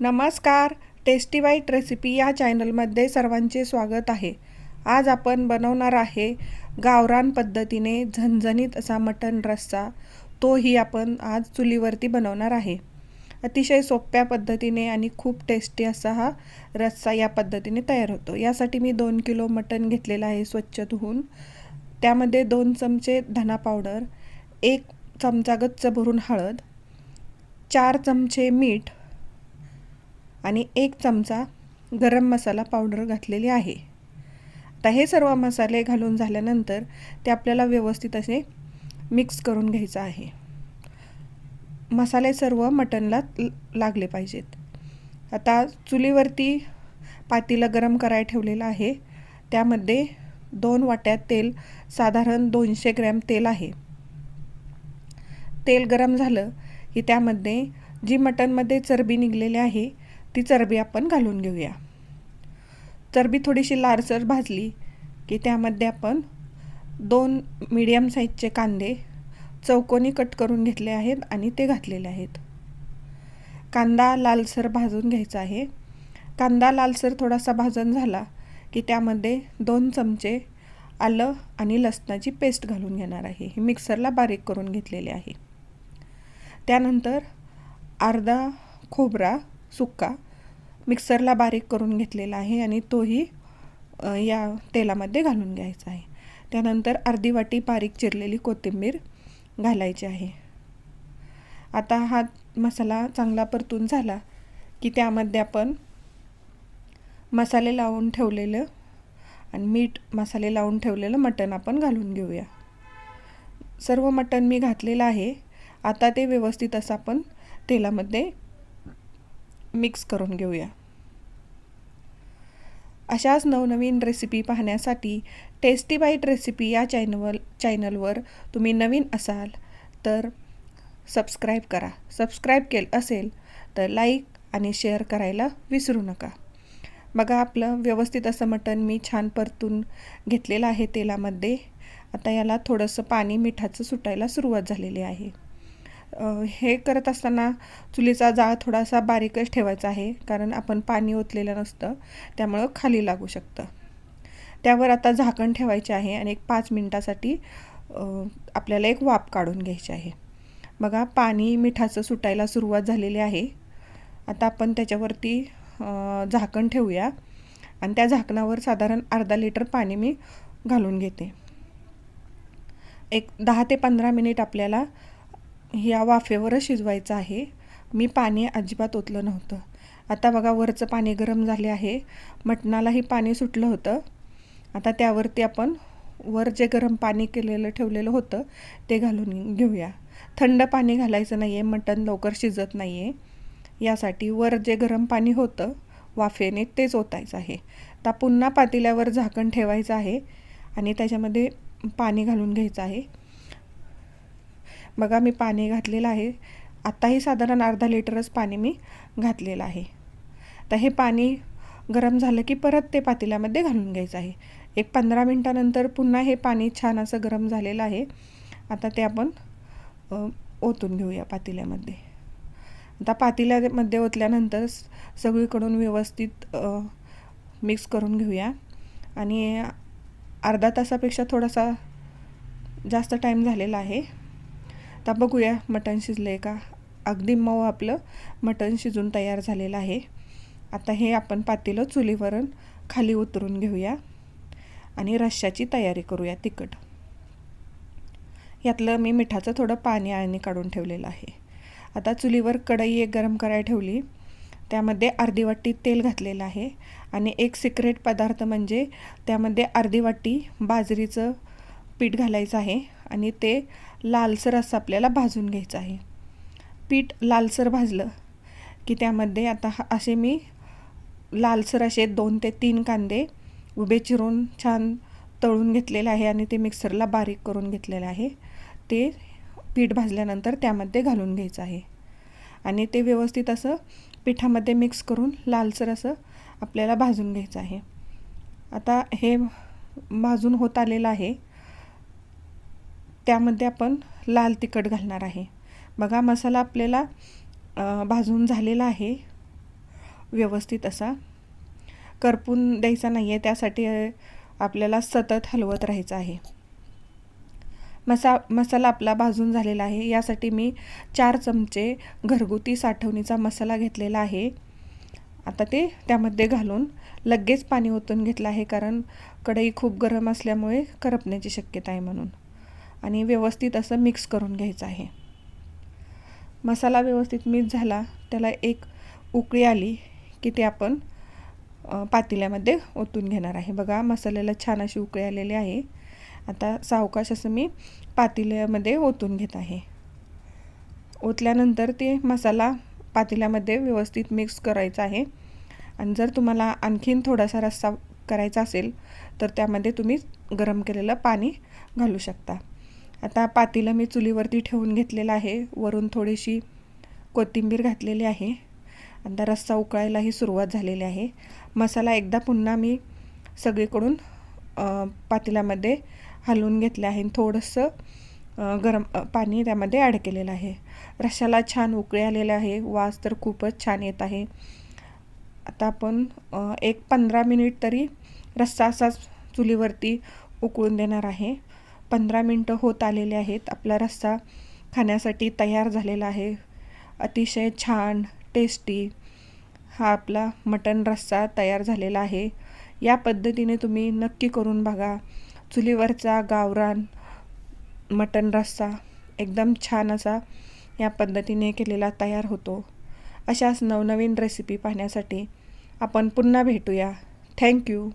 नमस्कार टेस्टी वाईट रेसिपी या चॅनलमध्ये सर्वांचे स्वागत आहे. आज आपण बनवणार आहे गावरान पद्धतीने झणझणीत असा मटण रस्सा. तोही आपण आज चुलीवरती बनवणार आहे. अतिशय सोप्या पद्धतीने आणि खूप टेस्टी असा हा रस्सा या पद्धतीने तयार होतो. यासाठी मी दोन किलो मटण घेतलेलं आहे स्वच्छ धुवून. त्यामध्ये दोन चमचे धना पावडर एक चमचा गच्च भरून हळद चार चमचे मीठ आणि एक चमचा गरम मसाला पावडर घातलेली आहे. आता हे सर्व मसाले घालून झाल्यानंतर ते आपल्याला व्यवस्थित असे मिक्स करून घ्यायचं आहे. मसाले सर्व मटनला लागले पाहिजेत. आता चुलीवरती पातीला गरम करायला ठेवलेलं आहे. त्यामध्ये दोन वाट्यात तेल साधारण दोनशे ग्रॅम तेल आहे. तेल गरम झालं की त्यामध्ये जी मटनमध्ये चरबी निघलेली आहे ती चरबी आपण घालून घेऊया. चरबी थोडीशी लारसर भाजली की त्यामध्ये आपण दोन मीडियम साईजचे कांदे चौकोनी कट करून घेतले आहेत आणि ते घातलेले आहेत. कांदा लालसर भाजून घ्यायचा आहे. कांदा लालसर थोडासा भाजून झाला की त्यामध्ये दोन चमचे आलं आणि लसणाची पेस्ट घालून घेणार आहे. ही मिक्सरला बारीक करून घेतलेले आहे. त्यानंतर अर्धा खोबरा सुक्का मिक्सरला बारीक करून घेतलेला आहे आणि तोही या तेलामध्ये घालून घ्यायचा आहे. त्यानंतर अर्धी वाटी बारीक चिरलेली कोथिंबीर घालायची आहे. आता हा मसाला चांगला परतून झाला की त्यामध्ये आपण मसाले लावून ठेवलेलं आणि मीठ मसाले लावून ठेवलेलं मटण आपण घालून घेऊया. सर्व मटण मी घातलेलं आहे. आता ते व्यवस्थित असं आपण तेलामध्ये मिक्स करून घेऊया. अशाच नवनवीन रेसिपी पाहण्यासाठी टेस्टी बाईट रेसिपी या चॅनल चॅनलवर तुम्ही नवीन असाल तर सबस्क्राईब करा. सबस्क्राईब केलं असेल तर लाईक आणि शेअर करायला विसरू नका. बघा आपलं व्यवस्थित असं मटण मी छान परतून घेतलेलं आहे तेलामध्ये. आता याला थोडंसं पाणी मिठाचं सुटायला सुरुवात झालेली आहे. हे करत असताना चुलीचा जाळ थोडासा बारीकच ठेवायचा आहे कारण आपण पाणी ओतलेलं नसतं त्यामुळं खाली लागू शकतं. त्यावर आता झाकण ठेवायचे आहे आणि एक पाच मिनटासाठी आपल्याला एक वाफ काढून घ्यायची आहे. बघा पाणी मिठाचं सुटायला सुरुवात झालेली आहे. आता आपण त्याच्यावरती झाकण ठेवूया. आणि त्या झाकणावर साधारण अर्धा लिटर पाणी मी घालून घेते. एक दहा ते पंधरा मिनिट आपल्याला ह्या वाफेवरच शिजवायचं आहे. मी पाणी अजिबात ओतलं नव्हतं. आता बघा वरचं पाणी गरम झाले आहे. मटणालाही पाणी सुटलं होतं. आता त्यावरती आपण वर जे गरम पाणी केलेलं ठेवलेलं होतं ते घालून घेऊया. थंड पाणी घालायचं नाही आहे मटण लवकर शिजत नाही आहे यासाठी वर जे गरम पाणी होतं वाफेने तेच ओतायचं आहे. तर पुन्हा पातेल्यावर झाकण ठेवायचं आहे आणि त्याच्यामध्ये पाणी घालून घ्यायचं आहे. बघा मी पाणी घातलेलं आहे. आत्ताही साधारण अर्धा लिटरच पाणी मी घातलेलं आहे. तर हे पाणी गरम झालं की परत ते पातेल्यामध्ये घालून घ्यायचं आहे. एक पंधरा मिनटानंतर पुन्हा हे पाणी छान असं गरम झालेलं आहे. आता ते आपण ओतून घेऊया पातेल्यामध्ये. आता पातेल्यामध्ये ओतल्यानंतर सगळीकडून व्यवस्थित मिक्स करून घेऊया. आणि अर्धा तासापेक्षा थोडासा जास्त टाईम झालेला आहे. आता बघूया मटण शिजलं आहे का? अगदी मऊ आपलं मटण शिजून तयार झालेलं आहे. आता हे आपण पातेलं चुलीवरून खाली उतरून घेऊया आणि रश्श्याची तयारी करूया तिखट. यातलं मी मिठाचं थोडं पाणी आणि काढून ठेवलेलं आहे. आता चुलीवर कढई एक गरम करायला ठेवली. त्यामध्ये अर्धी वाटी तेल घातलेलं आहे आणि एक सिक्रेट पदार्थ म्हणजे त्यामध्ये अर्धी वाटी बाजरीचं पीठ घालायचं आहे आणि ते लालसर असं आपल्याला भाजून घ्यायचं आहे. पीठ लालसर भाजलं की त्यामध्ये आता असे मी लालसर असे दोन ते तीन कांदे उभे चिरून छान तळून घेतलेले आहे आणि ते मिक्सरला बारीक करून घेतलेलं आहे. ते पीठ भाजल्यानंतर त्यामध्ये घालून घ्यायचं आहे. आणि ते व्यवस्थित असं पिठामध्ये मिक्स करून लालसर असं आपल्याला भाजून घ्यायचं आहे. आता हे भाजून होत आलेलं आहे. त्यामध्ये आपण लाल तिखट घालणार आहे. बघा मसाला आपल्याला भाजून झालेला आहे. व्यवस्थित असा. करपून द्यायचा नाही आहे त्यासाठी आपल्याला सतत हलवत राहायचं आहे. मसा मसाला आपला भाजून झालेला आहे. यासाठी मी चार चमचे घरगुती साठवणीचा मसाला घेतलेला आहे. आता ते त्यामध्ये घालून लगेच पाणी ओतून घेतलं आहे कारण कढई खूप गरम असल्यामुळे करपण्याची शक्यता आहे म्हणून. आणि व्यवस्थित असं मिक्स करून घ्यायचं आहे. मसाला व्यवस्थित मिक्स झाला त्याला एक उकळी आली की ते आपण पातेल्यामध्ये ओतून घेणार आहे. बघा मसाल्याला छान अशी उकळी आलेली आहे. आता सावकाश असं मी पातेल्यामध्ये ओतून घेत आहे. ओतल्यानंतर ते मसाला पातेल्यामध्ये व्यवस्थित मिक्स करायचा आहे. आणि जर तुम्हाला आणखीन थोडासा रस्सा करायचा असेल तर त्यामध्ये तुम्ही गरम केलेलं पाणी घालू शकता. आता पातेलं मी चुलीवरती ठेवून घेतलेलं आहे. वरून थोडीशी कोथिंबीर घातलेली आहे. आता रस्सा उकळायलाही सुरुवात झालेली आहे. मसाला एकदा पुन्हा मी सगळीकडून पातेल्यामध्ये हलवून घेतले आहे. थोडंसं गरम पाणी त्यामध्ये ॲड केलेलं आहे. रश्शाला छान उकळे आलेलं आहे. वास तर खूपच छान येत आहे. आता आपण एक पंधरा मिनिट तरी रस्सा असाच चुलीवरती उकळून देणार आहे. पंधरा मिनटं होत आलेले आहेत. आपला रस्सा खाण्यासाठी तयार झालेला आहे. अतिशय छान टेस्टी हा आपला मटन रस्सा तयार झालेला आहे. या पद्धतीने तुम्ही नक्की करून बघा. चुलीवरचा गावरान मटन रस्सा एकदम छान असा या पद्धतीने केलेला तयार होतो. अशाच नवनवीन रेसिपी पाहण्यासाठी आपण पुन्हा भेटूया. थँक्यू